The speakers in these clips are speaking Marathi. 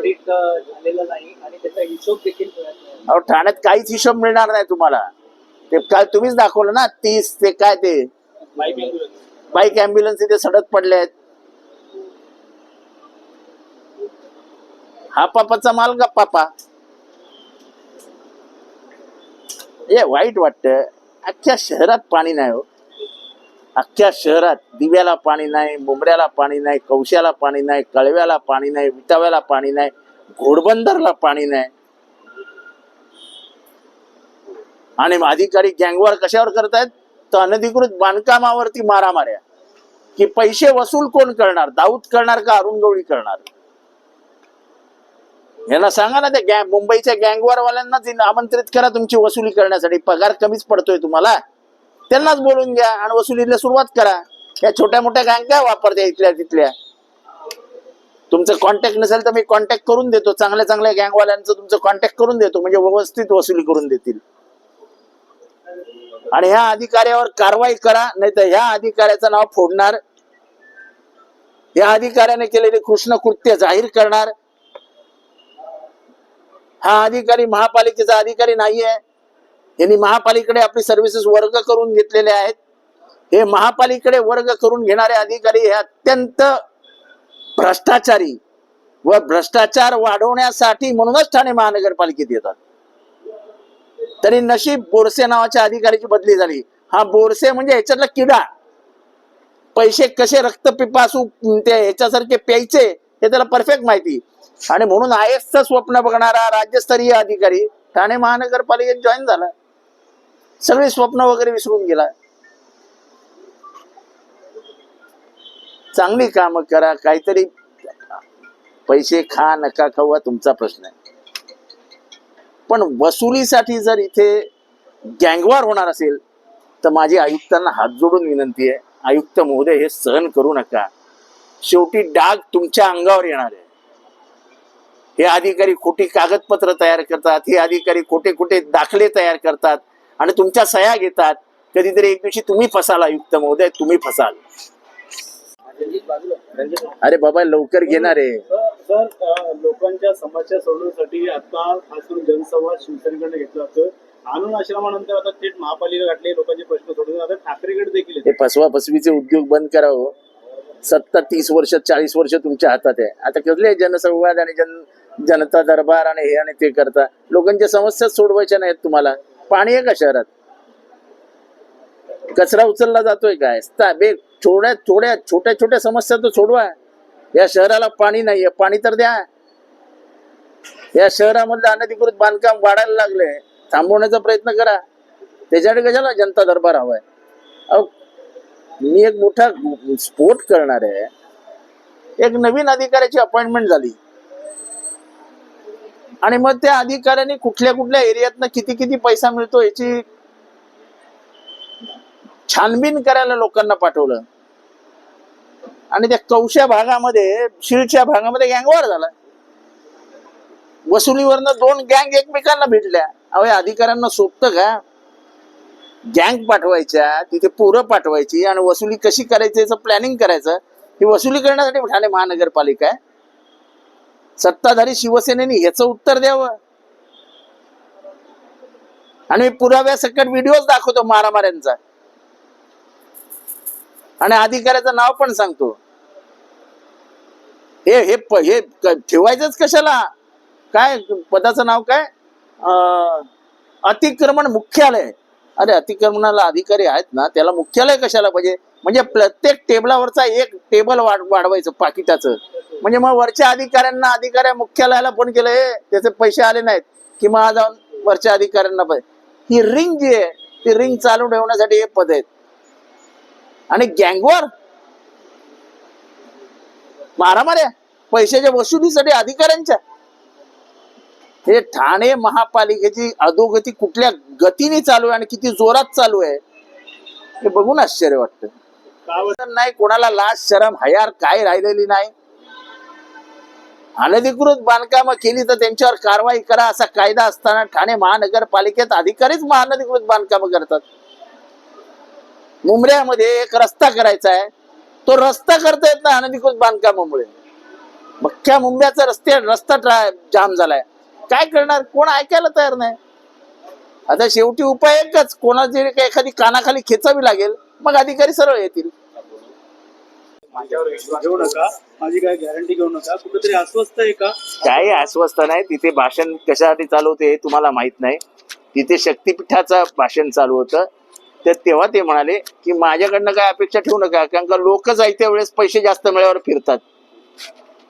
ऑडिट झालेलं नाही आणि त्याचा हिशोब देखील मिळत नाही. अहो ठाण्यात काहीच हिशोब मिळणार नाही तुम्हाला. ते काय तुम्हीच दाखवलं ना तीस ते काय ते? Bike ambulance. बाईक अँब्युलन्स इथे सडक पडले आहेत हा पापाचा माल का पापा? हे वाईट वाटतं. अख्ख्या शहरात पाणी नाही हो. अख्ख्या शहरात दिव्याला पाणी नाही मुंबऱ्याला पाणी नाही कवश्याला पाणी नाही कळव्याला पाणी नाही विटाव्याला पाणी नाही घोडबंदरला पाणी नाही. आणि अधिकारी गँगवार कशावर करतायत? तर अनधिकृत बांधकामावरती मारामाऱ्या. की पैसे वसूल कोण करणार? दाऊद करणार का अरुण गवळी करणार? यांना सांगा ना त्या गँग मुंबईच्या गँगवारवाल्यांना आमंत्रित करा तुमची वसुली करण्यासाठी. पगार कमीच पडतोय तुम्हाला. त्यांनाच बोलून घ्या आणि वसुलीला सुरुवात करा. या छोट्या मोठ्या गँग काय इथल्या तिथल्या? तुमचं कॉन्टॅक्ट नसेल तर मी कॉन्टॅक्ट करून देतो. चांगल्या चांगल्या गँगवाल्यांचं तुमचं कॉन्टॅक्ट करून देतो. म्हणजे व्यवस्थित वसुली करून देतील. आणि ह्या अधिकाऱ्यावर कारवाई करा. नाही तर ह्या अधिकाऱ्याचं नाव फोडणार. या अधिकाऱ्याने केलेले कृष्ण कृत्य जाहीर करणार. हा अधिकारी महापालिकेचा अधिकारी नाहीये. यांनी महापालिकेकडे आपली सर्व्हिसेस वर्ग करून घेतलेले आहेत. हे महापालिकेकडे वर्ग करून घेणारे अधिकारी हे अत्यंत भ्रष्टाचारी व भ्रष्टाचार वाढवण्यासाठी म्हणूनच ठाणे महानगरपालिकेत येतात. तरी नशीब बोरसे नावाच्या अधिकाऱ्याची बदली झाली. हा बोरसे म्हणजे ह्याच्यातला किडा. पैसे कसे रक्तपिपासू ते ह्याच्यासारखे प्यायचे हे त्याला परफेक्ट माहिती. आणि म्हणून आय स्वप्न बघणारा राज्यस्तरीय अधिकारी ठाणे महानगरपालिकेत जॉईन झाला. सगळे स्वप्न वगैरे विसरून गेला. चांगली काम करा काहीतरी पैसे खा नका खाऊ तुमचा प्रश्न आहे. पण वसुलीसाठी जर इथे गँगवार होणार असेल तर माझी आयुक्तांना हात जोडून विनंती आहे. आयुक्त महोदय हे सहन करू नका. शेवटी डाग तुमच्या अंगावर येणार आहे. हे अधिकारी खोटी कागदपत्र तयार करतात हे अधिकारी खोटे खोटे दाखले तयार करतात. आणि तुमच्या सह्या घेतात. कधीतरी एक दिवशी तुम्ही फसाल आयुक्त महोदय तुम्ही फसाल. अरे बाबा लवकर घेणार आहे. सर लोकांच्या समस्या सोडवण्यासाठी आता खास करून जनसंवाद शिवसेनेकडे घेतला जातोय. आणून आश्रमानंतर आता थेट महापालिका गाठले लोकांचे प्रश्न सोडवून आता ठाकरेकडे देखील येते. हे फसवा फसवीचे उद्योग बंद करावं सत्तर तीस वर्ष चाळीस वर्ष तुमच्या हातात आहे. आता कसले जनसंवाद आणि जन जनता दरबार आणि हे आणि ते करता? लोकांच्या समस्या सोडवायच्या नाहीत तुम्हाला. पाणी आहे का शहरात? कचरा उचलला जातोय काय? थोड्या थोड्या छोड्या छोड्या छोट्या छोट्या समस्या तर सोडवा. या शहराला पाणी नाहीये. पाणी तर द्या. या शहरामधलं अनधिकृत बांधकाम वाढायला लागले. थांबवण्याचा प्रयत्न करा. त्याच्याकडे कशाला जनता दरबार हवाय अहो मी एक मोठा स्फोट करणार आहे. एक नवीन अधिकाऱ्याची अपॉइंटमेंट झाली. आणि मग त्या अधिकाऱ्याने कुठल्या कुठल्या एरियातनं किती किती पैसा मिळतो याची छानबीन करायला लोकांना पाठवलं. आणि त्या कवशा भागामध्ये शिळच्या भागामध्ये गँगवार झाला. वसुलीवरनं दोन गँग एकमेकांना भेटल्या. अहो या अधिकाऱ्यांना सोपतं का? गँग पाठवायच्या तिथे पोरं पाठवायची आणि वसुली कशी करायची याचं प्लॅनिंग करायचं? ही वसुली करण्यासाठी ठाणे महानगरपालिका आहे. सत्ताधारी शिवसेनेने याच उत्तर द्यावं. आणि मी पुराव्यासकट व्हिडिओ दाखवतो मारामाऱ्यांचा. आणि अधिकाऱ्याचं नाव पण सांगतो. हे हे हे ठेवायचंच कशाला? काय पदाचं नाव काय? अं, अतिक्रमण मुख्यालय. अरे अतिक्रमणाला अधिकारी आहेत ना त्याला मुख्यालय कशाला पाहिजे? म्हणजे प्रत्येक टेबलावरचा एक टेबल वाढ वाढवायचं पाकिटाचं. म्हणजे मग वरच्या अधिकाऱ्यांना अधिकाऱ्या मुख्यालयाला फोन केलं हे त्याचे पैसे आले नाहीत. की मग आज जाऊन वरच्या अधिकाऱ्यांना पाहिजे ही रिंग जी आहे ती रिंग चालू ठेवण्यासाठी हे पद आहेत आणि गँगवर? मारामाऱ्या? पैशाच्या वसुलीसाठी अधिकाऱ्यांच्या? हे ठाणे महापालिकेची अधोगती कुठल्या गतीने चालू आहे आणि किती जोरात चालू आहे हे बघून आश्चर्य वाटतं. नाही कोणाला लाज शरम हयार काय राहिलेली नाही. अनधिकृत बांधकामं केली तर त्यांच्यावर कारवाई करा असा कायदा असताना ठाणे महानगरपालिकेत अधिकारीच अनधिकृत बांधकामं करतात. मुंबऱ्यामध्ये एक रस्ता करायचा आहे. तो रस्ता करता येत नाही अनधिकृत बांधकामामुळे. मख्या मुंब्याचा रस्ते रस्ता ट्रा- जाम झालाय. काय करणार? कोण ऐकायला तयार नाही. आता शेवटी उपाय एकच कोणाची एखादी कानाखाली खेचावी लागेल मग अधिकारी सरळ येतील. माझ्यावर विश्वास नका. माझी काय गॅरंटी घेऊ नका. कुठेतरी अस्वस्थ आहे का? काही अस्वस्थ नाही. तिथे भाषण कशासाठी चालू होते हे तुम्हाला माहीत नाही. तिथे शक्तीपीठाचं भाषण चालू होतं. तर तेव्हा ते म्हणाले की माझ्याकडनं काय अपेक्षा ठेवू नका. कारण का लोकच आहे वेळेस पैसे जास्त मिळावर फिरतात.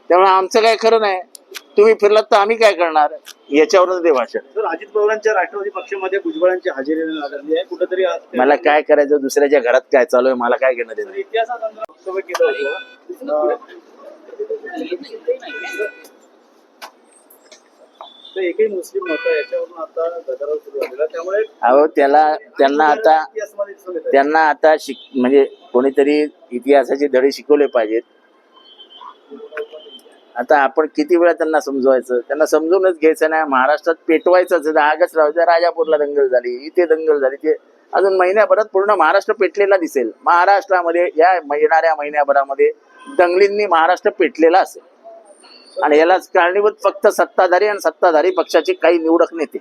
त्यामुळे आमचं काय खरं नाही. तुम्ही फिरलात तर आम्ही काय करणार? याच्यावरच ते भाषण तर अजित पवारांच्या राष्ट्रवादी पक्षामध्ये भुजबळांची हजेरी लागली आहे. कुठेतरी मला काय करायचं? दुसऱ्याच्या घरात काय चालू आहे? मला काय घेणं इतिहासात वक्तव्य केलं होतं. तर एकही मुस्लिम होतं याच्यावरून आता गदारोळ सुरू झालेला त्यामुळे अहो त्याला त्यांना आता. त्यांना आता शिक म्हणजे कोणीतरी इतिहासाचे धडे शिकवले पाहिजेत. आता आपण किती वेळा त्यांना समजवायचं? त्यांना समजूनच घ्यायचं नाही. महाराष्ट्रात पेटवायचंच आहे. ऑगस्ट राहायचं राजापूरला दंगल झाली इथे दंगल झाली. ते अजून महिन्याभरात पूर्ण महाराष्ट्र पेटलेला दिसेल. महाराष्ट्रामध्ये या येणाऱ्या महिन्याभरामध्ये दंगलींनी महाराष्ट्र पेटलेला असेल. आणि यालाच कारणीभूत फक्त सत्ताधारी आणि सत्ताधारी पक्षाचे काही निवडक नेते.